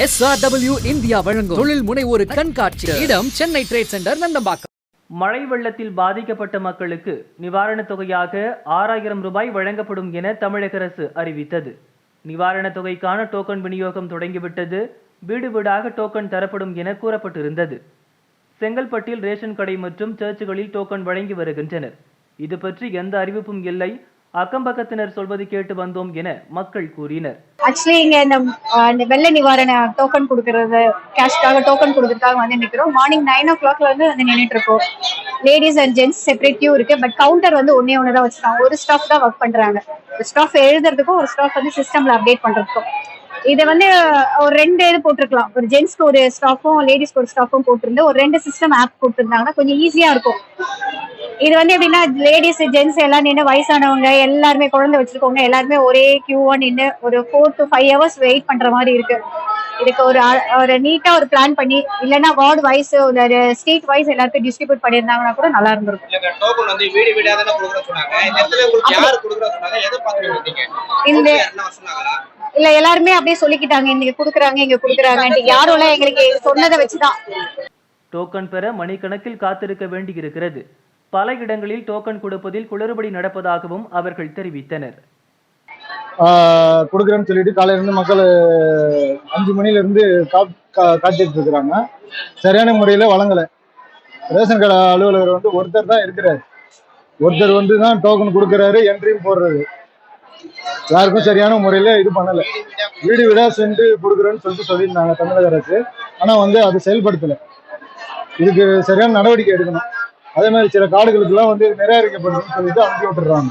SRW India வழங்கும் தொழில் முனைவோரு கண்காட்சி. இடம் சென்னை ட்ரேட் சென்டர் நந்தம்பாக்கம். மழை வெள்ளத்தில் பாதிக்கப்பட்ட மக்களுக்கு நிவாரணத் தொகையாக ஆறாயிரம் ரூபாய் வழங்கப்படும் என தமிழக அரசு அறிவித்தது. நிவாரணத் தொகைக்கான டோக்கன் விநியோகம் தொடங்கிவிட்டது. வீடு வீடாக டோக்கன் தரப்படும் என கூறப்பட்டிருந்தது. செங்கல்பட்டில் ரேஷன் கடை மற்றும் சர்ச்சுகளில் டோக்கன் வழங்கி வருகின்றனர். இது பற்றி எந்த அறிவிப்பும் இல்லை. அக்கம்பக்கத்தினர் சொல்வது கேட்டு வந்தோம் என மக்கள் கூறினர். ஆக்சுவலி இங்க இந்த வெள்ள நிவாரண டோக்கன் கொடுக்கறது கேஷ்க்காக டோக்கன் கொடுக்கறதுக்காக வந்து நிக்கிறோம். மார்னிங் நைன் ஓ கிளாக்ல வந்து வந்து நின்னுட்டு இருக்கோம் ladies and gents separate queue இருக்கு. பட் கவுண்டர் வந்து ஒன்னே ஒன்று தான் வச்சிருக்காங்க. ஒரு ஸ்டாஃப் தான் ஒர்க் பண்றாங்க. ஒரு ஸ்டாஃப் எழுதுறதுக்கும் ஒரு ஸ்டாஃப் வந்து சிஸ்டம்ல அப்டேட் பண்றதுக்கும். இது வந்து ஒரு ரெண்டு இது போட்டிருக்கலாம். ஒரு ஜென்ஸ்க்கு ஒரு ஸ்டாஃபும் லேடிஸ்க்கு ஒரு ஸ்டாஃபும் போட்டிருந்து ஒரு ரெண்டு சிஸ்டம் ஆப் போட்டிருந்தாங்கன்னா கொஞ்சம் ஈஸியா இருக்கும். இது வந்து எப்படின்னா லேடிஸ் ஜென்ட்ஸ் எல்லாம் நின்று வயசானவங்க எல்லாருமே குழந்தை வச்சிருக்கவங்க எல்லாருமே ஒரே கியூவா நின்று ஒரு four to five hours wait பண்ற மாதிரி இருக்கு. இதுக்கு ஒரு ஒரு நீட்டா ஒரு பிளான் பண்ணி இல்லைன்னா வார்டு வைஸ் ஒரு ஸ்டேட் வைஸ் எல்லாருக்கும் டிஸ்ட்ரிபியூட் பண்ணியிருந்தாங்கன்னா கூட நல்லா இருந்திருக்கும். இந்த இல்ல எல்லாருமே அப்படியே சொல்லிக்கிட்டாங்க. இங்க குடுக்குறாங்க இங்க குடுக்குறாங்க. யாரும் எங்களுக்கு சொன்னதை வச்சுதான். டோக்கன் பெற மணிக்கணக்கில் காத்திருக்க வேண்டியிருக்கிறது. பல இடங்களில் டோக்கன் கொடுப்பதில் குளறுபடி நடப்பதாகவும் அவர்கள் தெரிவித்தனர். கொடுக்குறேன்னு சொல்லிட்டு காலையில இருந்து மக்கள் அஞ்சு மணில இருந்து காப்- கா- காத்துட்டு இருக்கிறாங்க. சரியான முறையில வழங்கலை. ரேஷன் கடை அலுவலகர் வந்து ஒருத்தர் தான் இருக்கிறார். ஒருத்தர் வந்து தான் டோக்கன் கொடுக்குறாரு என்ட்ரியும் போடுறாரு. யாருக்கும் சரியான முறையில இது பண்ணல. வீடு வீடா சென்று கொடுக்குறேன்னு சொல்லிட்டு சொல்லியிருந்தாங்க தமிழக அரசு. ஆனா வந்து அது செயல்படுத்தல. இதுக்கு சரியான நடவடிக்கை எடுக்கணும். அதே மாதிரி சில காடுகளுக்கெல்லாம் வந்து நிராகரிக்கப்படுதுன்னு சொல்லிட்டு அனுப்பி விட்டுறாங்க